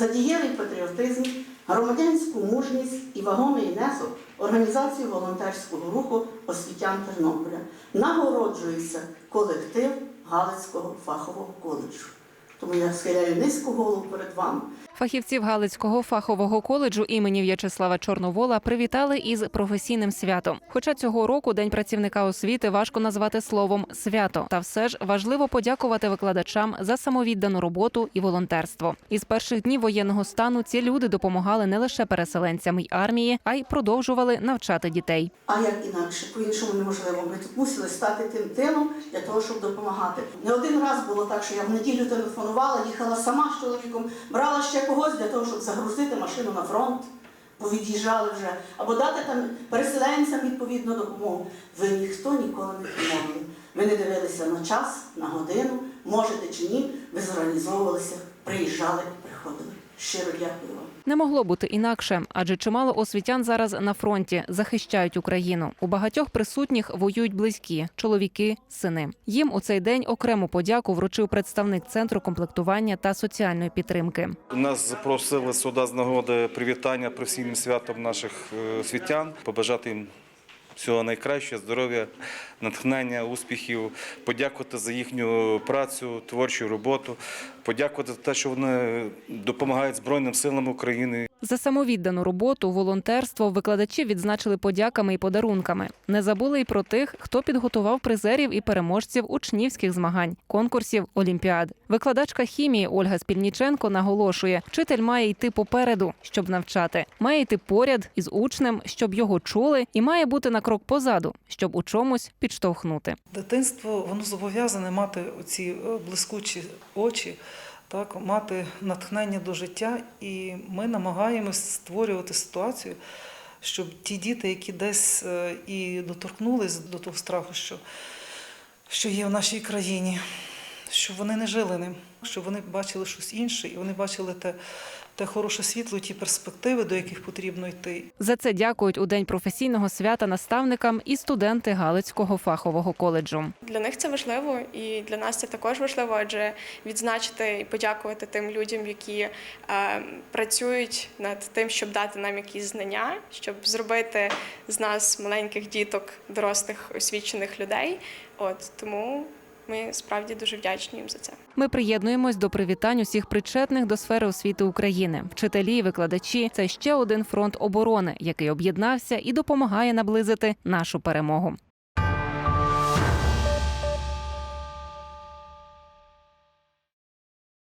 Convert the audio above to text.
за дієвий патріотизм, громадянську мужність і вагомий внесок організації волонтерського руху освітян Тернополя. Нагороджується колектив Галицького фахового коледжу. Тому я схиляю низьку голову перед вами. Фахівців Галицького фахового коледжу імені В'ячеслава Чорновола привітали із професійним святом. Хоча цього року День працівника освіти важко назвати словом свято, та все ж важливо подякувати викладачам за самовіддану роботу і волонтерство. Із перших днів воєнного стану ці люди допомагали не лише переселенцям й армії, а й продовжували навчати дітей. А як інакше, по-іншому неможливо. Ми тут мусили стати тим тилом для того, щоб допомагати. Не один раз було так, що я в неділю телефонувала, їхала сама з чоловіком, брала ще когось для того, щоб загрузити машину на фронт, бо від'їжджали вже, або дати там переселенцям відповідну допомогу. Ви ніхто ніколи не допомогли. Ми не дивилися на час, на годину, можете чи ні, ви зорганізовувалися, приїжджали, приходили. Щиро дякую вам. Не могло бути інакше, адже чимало освітян зараз на фронті захищають Україну. У багатьох присутніх воюють близькі чоловіки, сини. Їм у цей день окрему подяку вручив представник центру комплектування та соціальної підтримки. Нас запросили сюди з нагоди привітання професійним святом наших е, освітян, побажати їм всього найкращого, здоров'я, натхнення, успіхів, подякувати за їхню працю, творчу роботу, подякувати за те, що вони допомагають Збройним силам України. За самовіддану роботу, волонтерство викладачі відзначили подяками і подарунками. Не забули й про тих, хто підготував призерів і переможців учнівських змагань, конкурсів, олімпіад. Викладачка хімії Ольга Спільніченко наголошує, вчитель має йти попереду, щоб навчати, має йти поряд із учнем, щоб його чули, і має бути на крок позаду, щоб у чомусь підштовхнути. Дитинство воно зобов'язане мати оці е, блискучі очі, так, мати натхнення до життя, і ми намагаємось створювати ситуацію, щоб ті діти, які десь е, і доторкнулись до того страху, що, що є в нашій країні, щоб вони не жили ним, щоб вони бачили щось інше, і вони бачили те, те хороше світло, ті перспективи, до яких потрібно йти. За це дякують у день професійного свята наставникам і студенти Галицького фахового коледжу. Для них це важливо, і для нас це також важливо, адже відзначити і подякувати тим людям, які е, працюють над тим, щоб дати нам якісь знання, щоб зробити з нас маленьких діток, дорослих освічених людей. От тому ми справді дуже вдячні їм за це. Ми приєднуємось до привітань усіх причетних до сфери освіти України. Вчителі, викладачі це ще один фронт оборони, який об'єднався і допомагає наблизити нашу перемогу.